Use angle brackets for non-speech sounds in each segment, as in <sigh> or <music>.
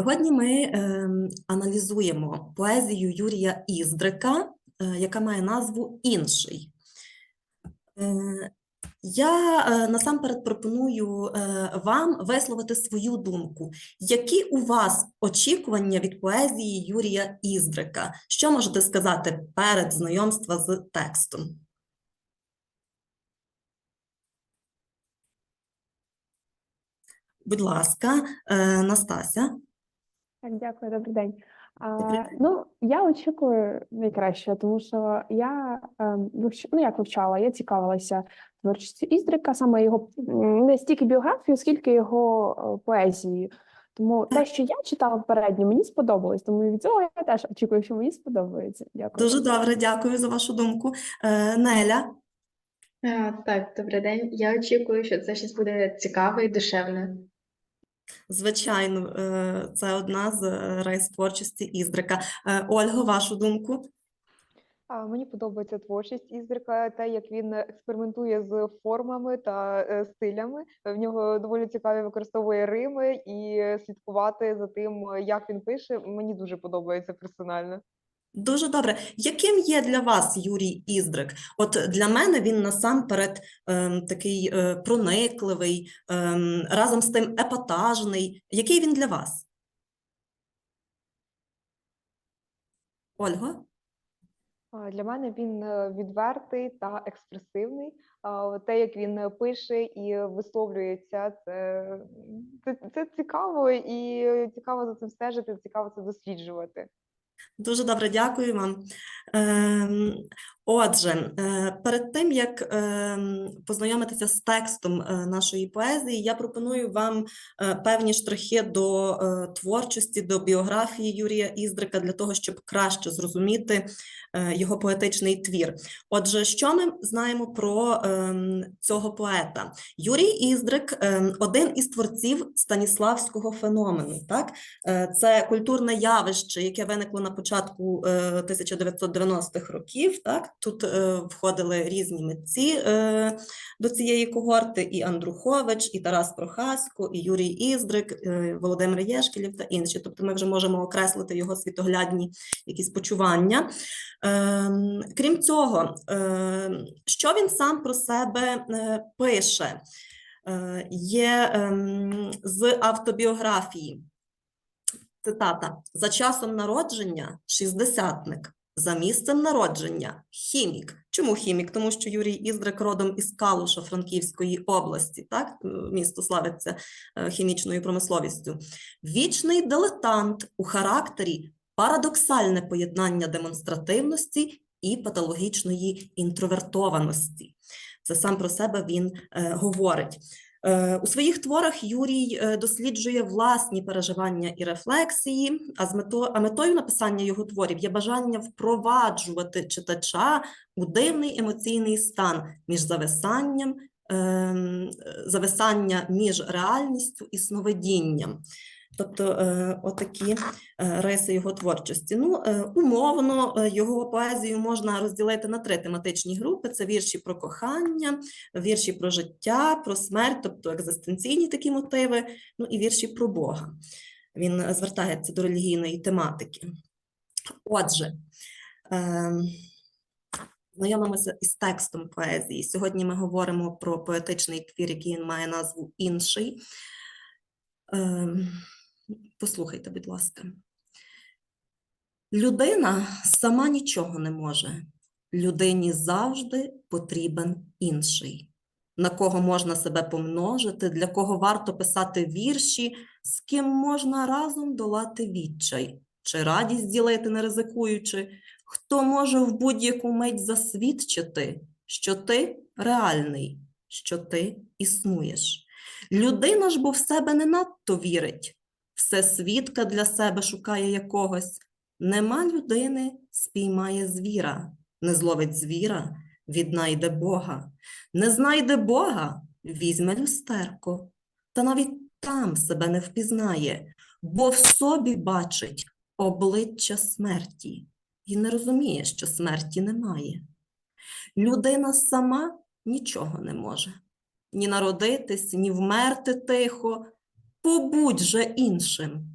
Сьогодні ми ем, аналізуємо поезію Юрія Іздрика, е, яка має назву Інший. Е, я е, насамперед пропоную вам висловити свою думку. Які у вас очікування від поезії Юрія Іздрика? Що можете сказати перед знайомства з текстом? Будь ласка, Настася. Так, дякую, добрий день. А, ну, я очікую найкраще, тому що я ем, вивч... ну, як вивчала, я цікавилася творчістю Іздрика, саме його не стільки біографію, скільки його е, поезією. Тому те, що я читала попередньо, мені сподобалось. Тому від цього я теж очікую, що мені сподобається. Дякую. Дуже добре, дякую за вашу думку. Е, Неля. А, Так, добрий день. Я очікую, що це щось буде цікаве і душевне. Звичайно, е, це одна з райс творчості Іздрика. Ольга, Ольго, вашу думку? А, Мені подобається творчість Іздрика, те, як він експериментує з формами та е, стилями. В нього доволі цікаві використовує рими і слідкувати за тим, як він пише, мені дуже подобається персонально. Дуже добре. Яким є для вас Юрій Іздрик? От для мене він насамперед ем, такий е, проникливий, ем, разом з тим епатажний. Який він для вас? Ольго? Для мене він е, відвертий та експресивний. Те, як він е, пише і висловлюється, це, це, це цікаво і цікаво за цим стежити, цікаво це досліджувати. Дуже добре, дякую вам. Отже, е, перед тим як ем, познайомитися з текстом е, нашої поезії, я пропоную вам е, певні штрихи до творчості, до біографії Юрія Іздрика для того, щоб краще зрозуміти його поетичний твір. Отже, що ми знаємо про ем, цього поета? Юрій Іздрик ем, один із творців Станіславського феномену. Так? Це культурне явище, яке виникло на початку е, 1990-х років. Так? Тут е, входили різні митці е, до цієї когорти: і Андрухович, і Тарас Прохасько, і Юрій Іздрик, е, Володимир Єшкілів та інші. Тобто ми вже можемо окреслити його світоглядні якісь почування. Ем, Крім цього, ем, що він сам про себе е, пише? Е, Є ем, з автобіографії. Цитата: за часом народження шістдесятник, за місцем народження хімік. Чому хімік? Тому що Юрій Іздрик родом із Калуша Франківської області, так Е, місто славиться е, хімічною промисловістю. Вічний дилетант у характері, парадоксальне поєднання демонстративності і патологічної інтровертованості. Це сам про себе він е, говорить. Е, У своїх творах Юрій е, досліджує власні переживання і рефлексії, а з метою, а метою написання його творів є бажання впроваджувати читача у дивний емоційний стан між зависанням, ем, зависання між реальністю і сновидінням. Тобто е, отакі е, риси його творчості. Ну, е, умовно, його поезію можна розділити на три тематичні групи: це вірші про кохання, вірші про життя, про смерть, тобто екзистенційні такі мотиви, ну і вірші про Бога. Він звертається до релігійної тематики. Отже, ем, знайомимося із текстом поезії. Сьогодні ми говоримо про поетичний твір, який має назву Інший. Послухайте, будь ласка. Людина сама нічого не може. Людині завжди потрібен інший, на кого можна себе помножити, для кого варто писати вірші, з ким можна разом долати відчай, чи радість ділити, не ризикуючи, хто може в будь-яку мить засвідчити, що ти реальний, що ти існуєш. Людина ж бо в себе не надто вірить, все свідка для себе шукає якогось. Нема людини, спіймає звіра, не зловить звіра, віднайде Бога. Не знайде Бога, візьме люстерко, та навіть там себе не впізнає, бо в собі бачить обличчя смерті і не розуміє, що смерті немає. Людина сама нічого не може ні народитись, ні вмерти тихо, побудь же іншим.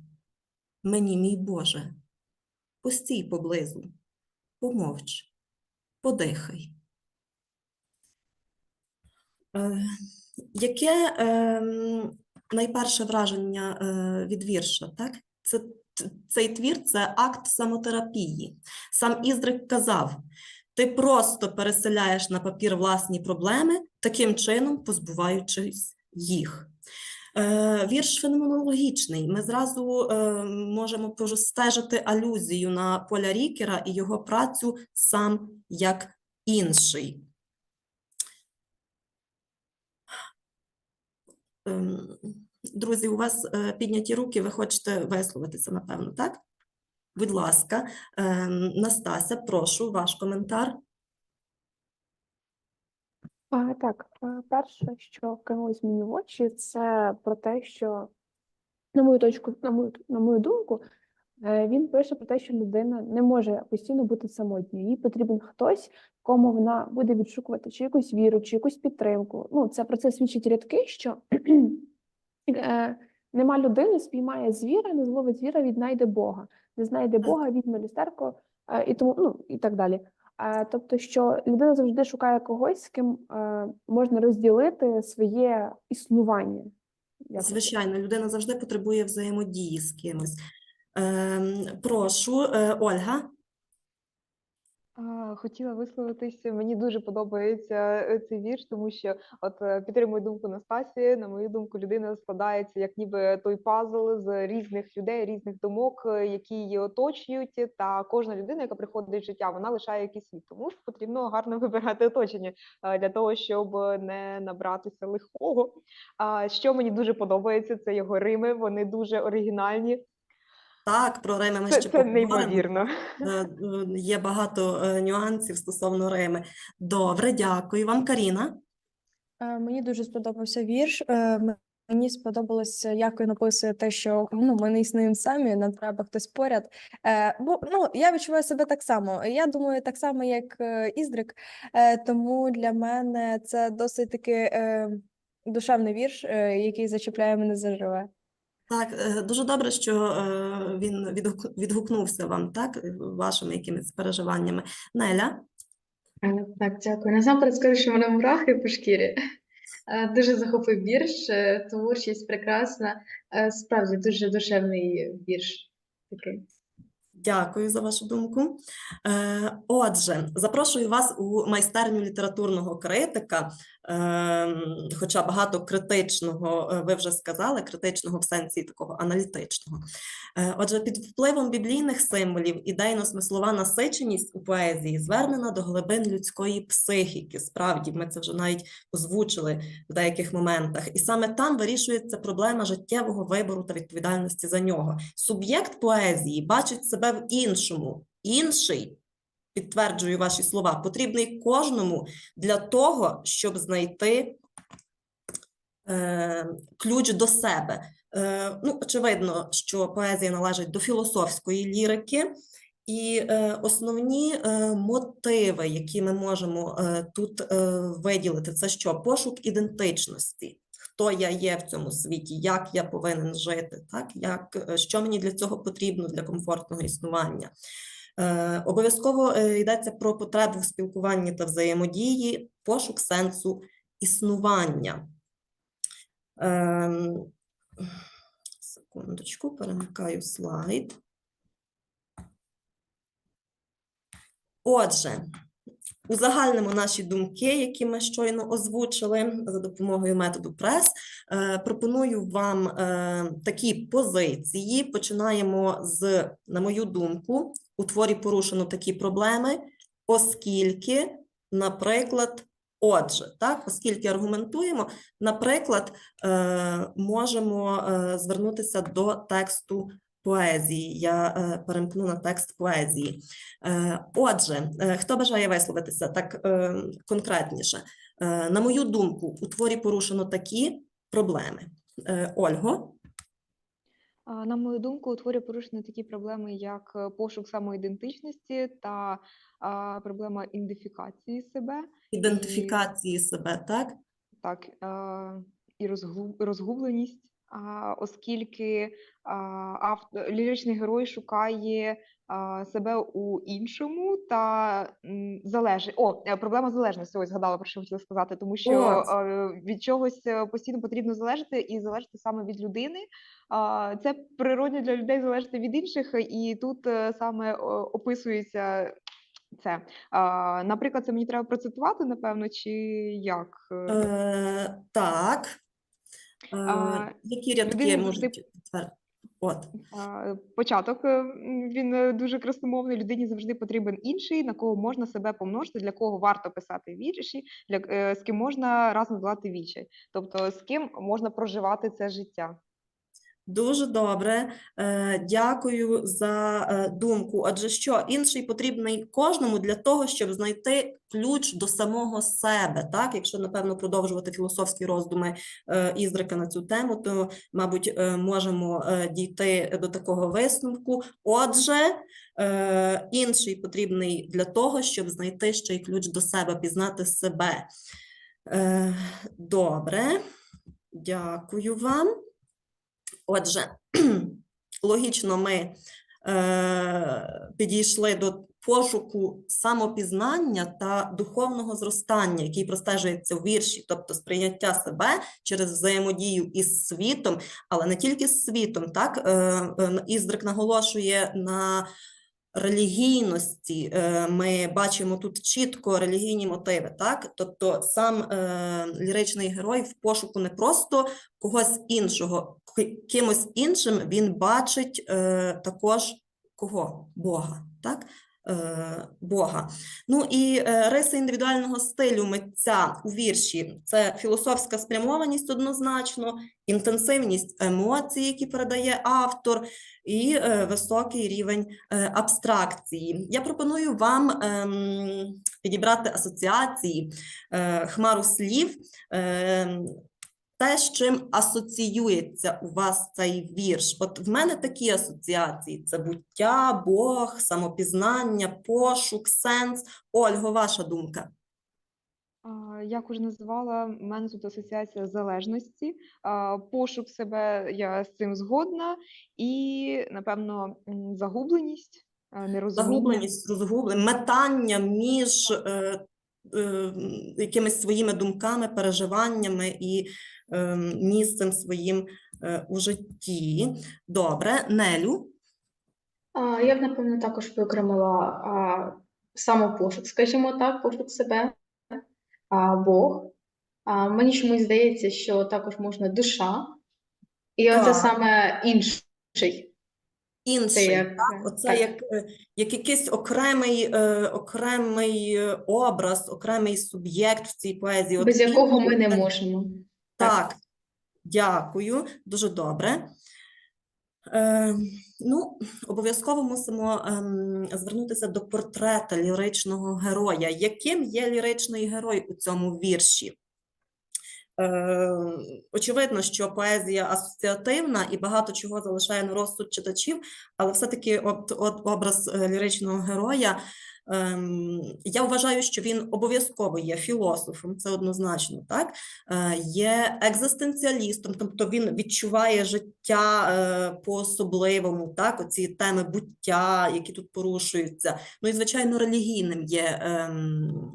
мені, мій Боже, постій поблизу, помовч, подихай. Е, Яке ем, найперше враження е, від вірша? Так? Це, цей твір це акт самотерапії. Сам Іздрик казав: ти просто переселяєш на папір власні проблеми, таким чином позбуваючись їх. Е, Вірш феноменологічний. Ми зразу е, можемо простежити алюзію на Поля Рікера і його працю сам як інший. Ем, Друзі, у вас е, підняті руки, ви хочете висловитися, напевно, так? Будь ласка, ем, Настася, прошу, ваш коментар. А, так, е, перше, що кинулось мені в очі, це про те, що, на мою точку, на мою, на мою думку, е, він пише про те, що людина не може постійно бути самотньою. Їй потрібен хтось, кому вона буде відшукувати чи якусь віру, чи якусь підтримку. Ну, це про це свідчить рядки, що <clears throat> е, нема людини, спіймає звіра, не зловить звіра, віднайде Бога, не знайде Бога, візьме люстерко, і тому, ну, і так далі. Е, Тобто, що людина завжди шукає когось, з ким е, можна розділити своє існування. Звичайно, людина завжди потребує взаємодії з кимось. Ем, Прошу, е, Ольга. Хотіла висловитися. Мені дуже подобається е, цей вірш, тому що от е, підтримую думку Настасії. На мою думку, людина складається як ніби той пазл з різних людей, різних думок, е, які її оточують. Та кожна людина, яка приходить в життя, вона лишає якийсь світ. Тому ж потрібно гарно <laughs> вибирати оточення е, для того, щоб не набратися лихого. Що мені дуже подобається, це його рими. Вони дуже оригінальні. Так, про Рими ми Це, ще це неймовірно. Е, е, Є багато е, нюансів стосовно Рими. Добре, дякую вам, Каріна. Мені дуже сподобався вірш. Мені сподобалося, як він описує те, що ну, ми не існуємо самі, нам треба хтось поряд. Е, бо ну, я відчуваю себе так само. Я думаю, так само, як е, Іздрик. Е, тому для мене це досить таки е, душевний вірш, е, який зачіпляє мене заживе. Так, е, дуже добре, що е, він відгук- відгукнувся вам, так, вашими якимись переживаннями. Неля, Е, Так, дякую. Насамперед скажу, що мене мурахи по шкірі. Дуже захопив вірш, творчість прекрасна. Справді дуже душевний вірш такий. дякую за вашу думку. Отже, запрошую вас у майстерню літературного критика, хоча багато критичного, е, ви вже сказали, критичного в сенсі такого аналітичного. Е, Отже, під впливом біблійних символів ідейно-смислова насиченість у поезії звернена до глибин людської психіки. Справді, ми це вже навіть озвучили в деяких моментах. І саме там вирішується проблема життєвого вибору та відповідальності за нього. Суб'єкт поезії бачить себе в іншому. Інший, підтверджую ваші слова, потрібний кожному для того, щоб знайти е, ключ до себе. Е, ну, очевидно, що поезія належить до філософської лірики, і е, основні е, мотиви, які ми можемо е, тут е, виділити, це що? Пошук ідентичності. Хто я є в цьому світі, як я повинен жити, так? як, е, що мені для цього потрібно для комфортного існування. Е, Обов'язково е, йдеться про потребу в спілкуванні та взаємодії, пошук сенсу існування. Ем, Секундочку, перемикаю слайд. Отже, узагальнимо наші думки, які ми щойно озвучили за допомогою методу прес. Е, Пропоную вам е, такі позиції. Починаємо з, на мою думку, у творі порушено такі проблеми, оскільки, наприклад, отже, так, оскільки аргументуємо, наприклад, е, можемо звернутися до тексту поезії. Я е, перемкну на текст поезії. Е, Отже, е, хто бажає висловитися так конкретніше? На мою думку, у творі порушено такі проблеми. Ольго, На мою думку, у творі порушені такі проблеми, як пошук самоідентичності та а, проблема ідентифікації себе, ідентифікації себе, так? так, а, і розгу- розгубленість. Оскільки ліричний герой шукає себе у іншому та залежить. О, е, проблема залежності. Ось згадала про що хотіла сказати, тому що від чогось е, постійно потрібно залежати і залежати саме від людини. Це природно для людей залежати від інших, і тут е, саме описується це. Наприклад, це мені треба процитувати, напевно, чи як? Е, так. Е, А, які рядки він, можуть? От. Початок е, він е, дуже красномовний. Людині завжди потрібен інший, на кого можна себе помножити, для кого варто писати вірші, для з ким можна разом долати вічі. Тобто з ким можна проживати це життя. Дуже добре, Е, дякую за е, думку. Адже що інший потрібний кожному для того, щоб знайти ключ до самого себе. Так, якщо напевно продовжувати філософські роздуми е, Іздрика на цю тему, то мабуть можемо дійти до такого висновку. Отже, інший потрібний для того, щоб знайти ще й ключ до себе, пізнати себе. Добре, дякую вам. Отже, <clears throat> логічно ми е, підійшли до пошуку самопізнання та духовного зростання, який простежується у вірші, тобто сприйняття себе через взаємодію із світом, але не тільки з світом. Так? Е, е, Іздрик наголошує на релігійності. Е, Ми бачимо тут чітко релігійні мотиви. Так? Тобто сам е, ліричний герой в пошуку не просто когось іншого, кимось іншим він бачить е, також кого? Бога. Так? Е, Бога. Ну і е, риси індивідуального стилю митця у вірші це філософська спрямованість однозначно, інтенсивність емоцій, які передає автор, і е, високий рівень абстракції. Я пропоную вам ем, підібрати асоціації, хмару слів. Те, з чим асоціюється у вас цей вірш. От в мене такі асоціації: це буття, Бог, самопізнання, пошук, сенс. Ольго, ваша думка. Як уже називала, в мене тут асоціація залежності, пошук себе, я з цим згодна, і, напевно, загубленість, нерозуміння. Загубленість, розгублення, метання між е, е, якимись своїми думками, переживаннями і місцем своїм е, у житті. Добре, Нелю. Я б, напевно, також виокремила самопошук, скажімо так, пошук себе, а, Бог. А, мені чомусь здається, що також можна душа, і оце саме інший. Це Інший, як, так? Оце так. як, е, як якийсь окремий, е, окремий е, образ, окремий суб'єкт в цій поезії. От без якого ми не можемо. Так, дякую, дуже добре. Е, ну, обов'язково мусимо ем, звернутися до портрета ліричного героя. Яким є ліричний герой у цьому вірші? Е, очевидно, що поезія асоціативна і багато чого залишає на розсуд читачів, але все-таки от, от образ е, ліричного героя. Ем, Я вважаю, що він обов'язково є філософом, це однозначно, так? Е, Є екзистенціалістом, тобто він відчуває життя е, по-особливому, так? Оці теми буття, які тут порушуються. Ну і, звичайно, релігійним є ем,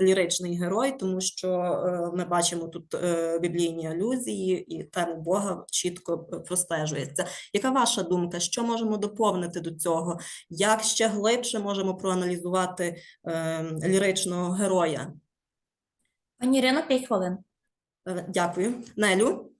ліричний герой, тому що е, ми бачимо тут е, біблійні алюзії, і тему Бога чітко е, простежується. Яка ваша думка? Що можемо доповнити до цього? Як ще глибше можемо проаналізувати е, ліричного героя? Пані Ірино, 5 хвилин. Е, Дякую. Нелю?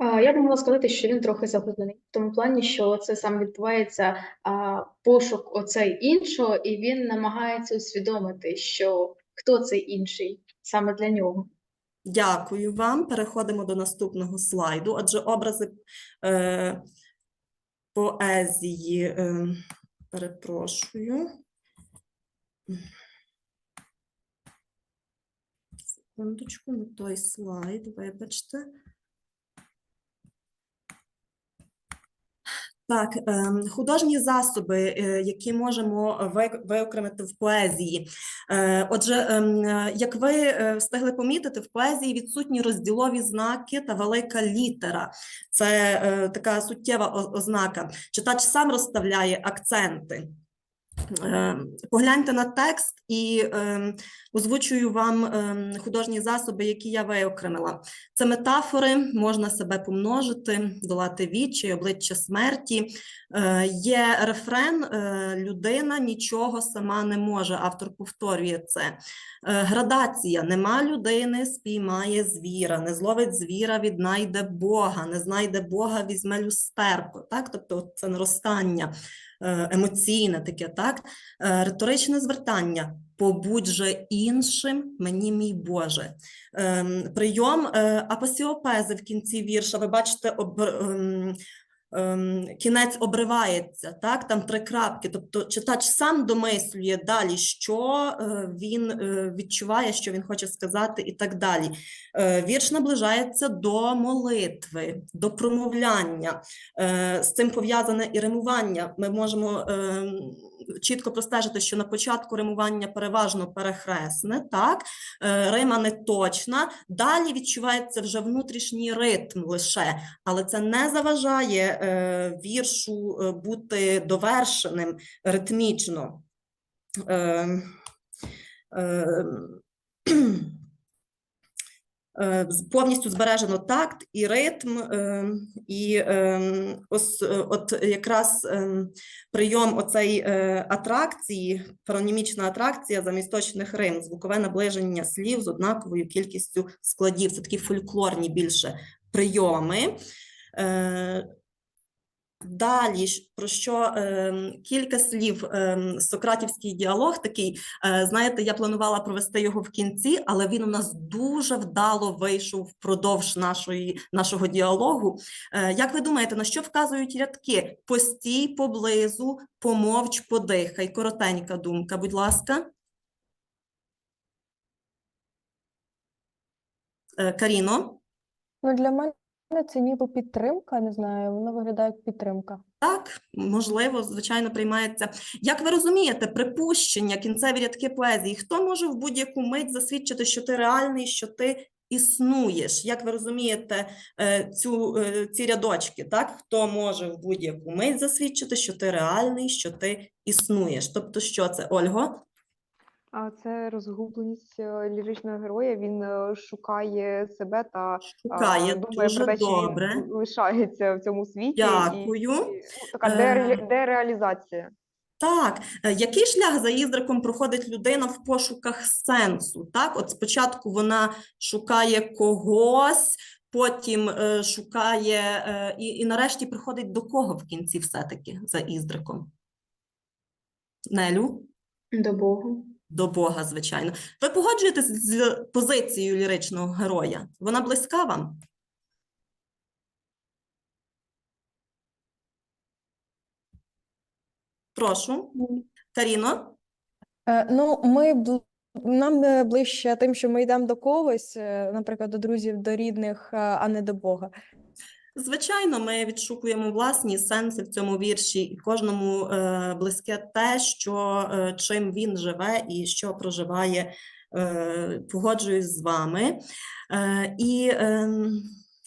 Я б могла сказати, що він трохи загублений, в тому плані, що це саме відбувається а, пошук оцей іншого, і він намагається усвідомити, що хто цей інший саме для нього. Дякую вам. Переходимо до наступного слайду. Адже образи е, поезії, е, перепрошую. Секундочку, не той слайд, вибачте. Так, ем, художні засоби, е, які можемо виокремити в поезії. Е, Отже, ем, е, як ви встигли помітити, в поезії відсутні розділові знаки та велика літера. Це така суттєва ознака. Читач сам розставляє акценти. Ем, Погляньте на текст і ем, озвучую вам ем, художні засоби, які я виокремила. Це метафори, можна себе помножити, долати відчай, обличчя смерті. Е, Є рефрен, е, людина нічого сама не може, автор повторює це. Е, Градація, нема людини, спіймає звіра, не зловить звіра, віднайде Бога, не знайде Бога, візьме люстерко. Так? Тобто це наростання е, емоційне таке, так? Е, Риторичне звертання. Побудь же іншим, мені мій Боже. Ем, Прийом е, апосіопези в кінці вірша. Ви бачите, ем, кінець обривається, так? Там три крапки. Тобто читач сам домислює далі, що е, він е, відчуває, що він хоче сказати, і так далі. Е, Вірш наближається до молитви, до промовляння. З цим пов'язане і римування. Ми можемо ем, чітко простежити, що на початку римування переважно перехресне, так? Е, Рима не точна. Далі відчувається вже внутрішній ритм лише, але це не заважає е, віршу е, бути довершеним ритмічно. Е, повністю збережено такт і ритм, е, і ось е, от якраз е, прийом оцей е, атракції, паронімічна атракція замість точних рим, звукове наближення слів з однаковою кількістю складів. Це такі фольклорні більше прийоми. Е, Далі, про що ем, кілька слів, ем, Сократівський діалог такий, е, знаєте, я планувала провести його в кінці, але він у нас дуже вдало вийшов впродовж нашої, нашого діалогу. Е, як ви думаєте, на що вказують рядки? Постій поблизу, помовч, подихай. Коротенька думка, будь ласка. Е, Каріно? Ну, для мене це ніби підтримка, не знаю, воно виглядає як підтримка. Так, можливо, звичайно, приймається. Як ви розумієте, припущення, кінцеві рядки поезії, хто може в будь-яку мить засвідчити, що ти реальний, що ти існуєш? Як ви розумієте е, цю, е, ці рядочки? Так? Хто може в будь-яку мить засвідчити, що ти реальний, що ти існуєш? Тобто, що це, Ольго? А це розгубленість е, ліричного героя. Він е, шукає себе та Шукає думає дуже про те, добре. він лишається в цьому світі. Дякую. і, ну, така Е, дере- дереалізація. Так, е, який шлях за Іздриком проходить людина в пошуках сенсу? Так, от спочатку вона шукає когось, потім е, шукає е, і, і нарешті приходить до кого в кінці все-таки за Іздриком? Нелю? До Бога. До Бога, звичайно. Ви погоджуєтесь з позицією ліричного героя? Вона близька вам? Прошу, Каріно? Е, ну, ми нам е, ближче тим, що ми йдемо до когось, е, наприклад, до друзів, до рідних, а не до Бога. Звичайно, ми відшукуємо власні сенси в цьому вірші, і кожному е, близьке те, що е, чим він живе і що проживає. Е, погоджуюсь з вами. Е, і е,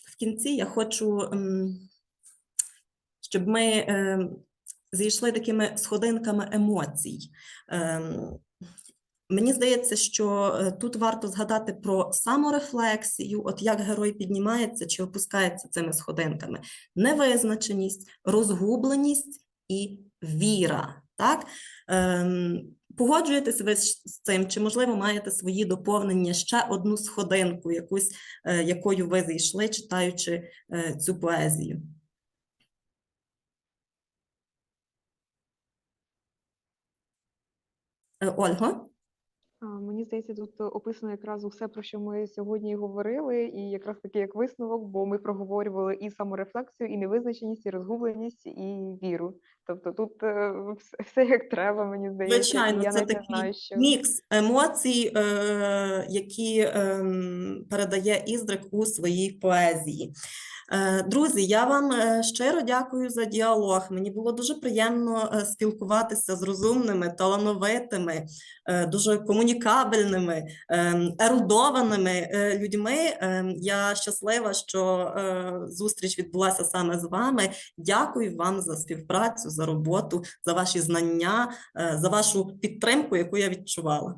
в кінці я хочу, ем, щоб ми е, зійшли такими сходинками емоцій. Ем, Мені здається, що е, тут варто згадати про саморефлексію, от як герой піднімається чи опускається цими сходинками, невизначеність, розгубленість і віра. Так? Ем, погоджуєтесь ви з цим, чи, можливо, маєте свої доповнення ще одну сходинку, якусь, е, якою ви зійшли, читаючи е, цю поезію? Е? Oh, Мені здається, тут описано якраз усе, про що ми сьогодні і говорили, і якраз таки як висновок, бо ми проговорювали і саморефлексію, і невизначеність, і розгубленість, і віру. Тобто тут е, все як треба, мені здається. Звичайно, я це такий знаю, що мікс емоцій, е, які ем, передає Іздрик у своїй поезії. Е, Друзі, я вам щиро дякую за діалог. Мені було дуже приємно спілкуватися з розумними, талановитими, дуже комунікабельними, ем, ерудованими е, людьми. Ем, Я щаслива, що е, зустріч відбулася саме з вами. Дякую вам за співпрацю, за роботу, за ваші знання, е, за вашу підтримку, яку я відчувала.